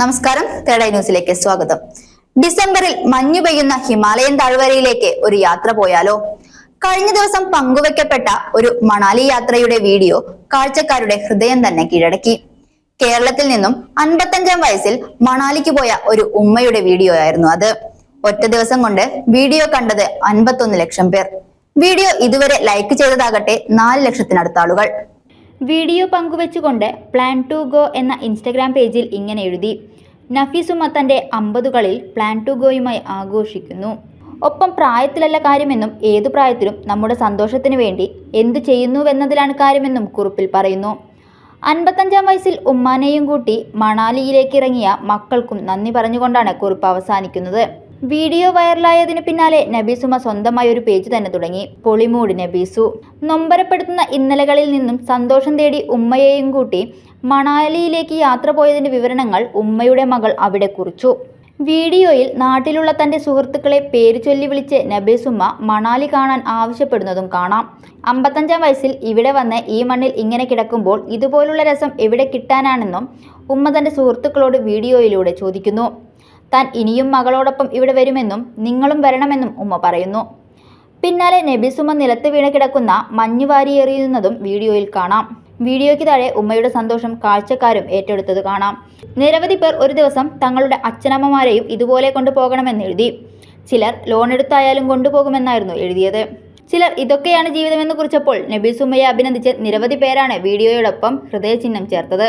നമസ്കാരം. തേടൈ ന്യൂസിലേക്ക് സ്വാഗതം. ഡിസംബറിൽ മഞ്ഞു പെയ്യുന്ന ഹിമാലയൻ താഴ്വരയിലേക്ക് ഒരു യാത്ര പോയാലോ? കഴിഞ്ഞ ദിവസം പങ്കുവെക്കപ്പെട്ട ഒരു മണാലി യാത്രയുടെ വീഡിയോ കാഴ്ചക്കാരുടെ ഹൃദയം തന്നെ കീഴടക്കി. കേരളത്തിൽ നിന്നും അൻപത്തഞ്ചാം വയസ്സിൽ മണാലിക്ക് പോയ ഒരു ഉമ്മയുടെ വീഡിയോ ആയിരുന്നു അത്. ഒറ്റ ദിവസം കൊണ്ട് വീഡിയോ കണ്ടത് അൻപത്തൊന്ന് ലക്ഷം പേർ. വീഡിയോ ഇതുവരെ ലൈക്ക് ചെയ്തതാകട്ടെ നാല് ലക്ഷത്തിനടുത്ത ആളുകൾ വീഡിയോ പങ്കുവെച്ചുകൊണ്ട് പ്ലാൻ ടു ഗോ എന്ന ഇൻസ്റ്റഗ്രാം പേജിൽ ഇങ്ങനെ എഴുതി. നഫീസുമ തന്റെ അമ്പതുകളിൽ പ്ലാൻ ടു ഗോയുമായി ആഘോഷിക്കുന്നു. ഒപ്പം പ്രായത്തിലല്ല കാര്യമെന്നും ഏതു പ്രായത്തിലും നമ്മുടെ സന്തോഷത്തിന് വേണ്ടി എന്തു ചെയ്യുന്നുവെന്നതിലാണ് കാര്യമെന്നും കുറിപ്പിൽ പറയുന്നു. അൻപത്തഞ്ചാം വയസ്സിൽ ഉമ്മാനെയും കൂട്ടി മണാലിയിലേക്ക് ഇറങ്ങിയ മക്കൾക്കും നന്ദി പറഞ്ഞുകൊണ്ടാണ് കുറിപ്പ് അവസാനിക്കുന്നത്. വീഡിയോ വൈറലായതിനു പിന്നാലെ നബീസുമ സ്വന്തമായി ഒരു പേജ് തന്നെ തുടങ്ങി. പൊളിമൂട് നബീസു. നൊമ്പരപ്പെടുത്തുന്ന ഇന്നലകളിൽ നിന്നും സന്തോഷം തേടി ഉമ്മയെയും കൂട്ടി മണാലിയിലേക്ക് യാത്ര പോയതിന്റെ വിവരണങ്ങൾ ഉമ്മയുടെ മകൾ അവിടെ കുറിച്ചു. വീഡിയോയിൽ നാട്ടിലുള്ള തന്റെ സുഹൃത്തുക്കളെ പേര് ചൊല്ലി വിളിച്ച് നബീസുമ്മ മണാലി കാണാൻ ആവശ്യപ്പെടുന്നതും കാണാം. അമ്പത്തഞ്ചാം വയസ്സിൽ ഇവിടെ വന്ന് ഈ മണ്ണിൽ ഇങ്ങനെ കിടക്കുമ്പോൾ ഇതുപോലുള്ള രസം എവിടെ കിട്ടാനാണെന്നും ഉമ്മ തന്റെ സുഹൃത്തുക്കളോട് വീഡിയോയിലൂടെ ചോദിക്കുന്നു. താൻ ഇനിയും മകളോടൊപ്പം ഇവിടെ വരുമെന്നും നിങ്ങളും വരണമെന്നും ഉമ്മ പറയുന്നു. പിന്നാലെ നബിസുമ നിലത്ത് വീണ കിടക്കുന്ന മഞ്ഞുവാരി എറിയുന്നതും വീഡിയോയിൽ കാണാം. വീഡിയോയ്ക്ക് താഴെ ഉമ്മയുടെ സന്തോഷം കാഴ്ചക്കാരും ഏറ്റെടുത്തത് കാണാം. നിരവധി പേർ ഒരു ദിവസം തങ്ങളുടെ അച്ഛനമ്മമാരെയും ഇതുപോലെ കൊണ്ടുപോകണമെന്ന് എഴുതി. ചിലർ ലോൺ എടുത്തായാലും കൊണ്ടുപോകുമെന്നായിരുന്നു എഴുതിയത്. ചിലർ ഇതൊക്കെയാണ് ജീവിതമെന്ന് കുറിച്ചപ്പോൾ നബീസുമ്മയെ അഭിനന്ദിച്ച് നിരവധി പേരാണ് വീഡിയോയോടൊപ്പം ഹൃദയചിഹ്നം ചേർത്തത്.